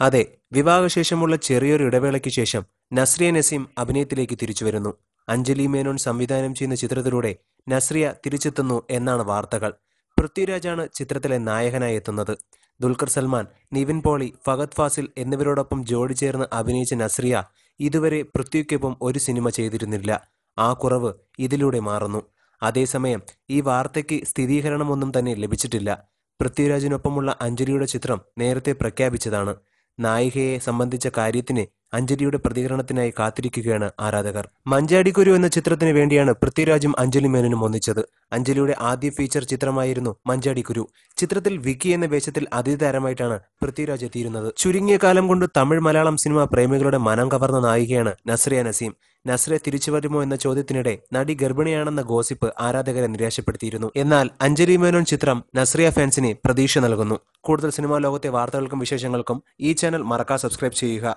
അതെ വിവാഹശേഷമുള്ള ചെറിയൊരു ഇടവേളയ്ക്ക് ശേഷം നസ്രിയ നസീം അഭിനയത്തിലേക്ക് തിരിച്ചു വരുന്നു. അഞ്ജലി മേനോൻ സംവിധാനം ചെയ്യുന്ന ചിത്രത്തിലൂടെ നസ്രിയ തിരിച്ചെത്തുന്നു എന്നാണ് വാർത്തകൾ. പൃഥ്വിരാജാണ് ചിത്രത്തിലെ നായകനായി എത്തുന്നത്. ദുൽഖർ സൽമാൻ നിവിൻ പോളി ഫഹദ് ഫാസിൽ എന്നിവരോടൊപ്പം ജോഡി ചേർന്ന് അഭിനയിച്ച നസ്രിയ ഇതുവരെ പൃഥ്വിക്കൊപ്പം ഒരു സിനിമ ചെയ്തിരുന്നില്ല. ആ കുറവ് ഇതിലൂടെ മാറുന്നു. അതേസമയം ഈ വാർത്തയ്ക്ക് സ്ഥിരീകരണമൊന്നും തന്നെ ലഭിച്ചിട്ടില്ല. പൃഥ്വിരാജിനൊപ്പമുള്ള അഞ്ജലിയുടെ ചിത്രം നേരത്തെ പ്രഖ്യാപിച്ചതാണ്. നായികയെ സംബന്ധിച്ച കാര്യത്തിന് അഞ്ജലിയുടെ പ്രതികരണത്തിനായി കാത്തിരിക്കുകയാണ് ആരാധകർ. മഞ്ചാടിക്കുരു എന്ന ചിത്രത്തിന് വേണ്ടിയാണ് പൃഥ്വിരാജും അഞ്ജലി മേനനും ഒന്നിച്ചത്. അഞ്ജലിയുടെ ആദ്യ ഫീച്ചർ ചിത്രമായിരുന്നു മഞ്ചാടിക്കുരു. ചിത്രത്തിൽ വിക്കി എന്ന വേഷത്തിൽ അതിഥിതാരമായിട്ടാണ് പൃഥ്വിരാജ് എത്തിയിരുന്നത്. ചുരുങ്ങിയ കാലം കൊണ്ട് തമിഴ് മലയാളം സിനിമ പ്രേമികളുടെ മനം കവർന്ന നായികയാണ് നസ്രിയ നസീം. നസ്രെ തിരിച്ചു വരുമോ എന്ന ചോദ്യത്തിനിടെ നടി ഗർഭിണിയാണെന്ന ഗോസിപ്പ് ആരാധകരെ നിരാശപ്പെടുത്തിയിരുന്നു. എന്നാൽ അഞ്ജലി മേനോൻ ചിത്രം നസ്രിയ ഫാൻസിന് പ്രതീക്ഷ നൽകുന്നു. കൂടുതൽ സിനിമാ ലോകത്തെ വാർത്തകൾക്കും വിശേഷങ്ങൾക്കും ഈ ചാനൽ മറക്കാതെ സബ്സ്ക്രൈബ് ചെയ്യുക.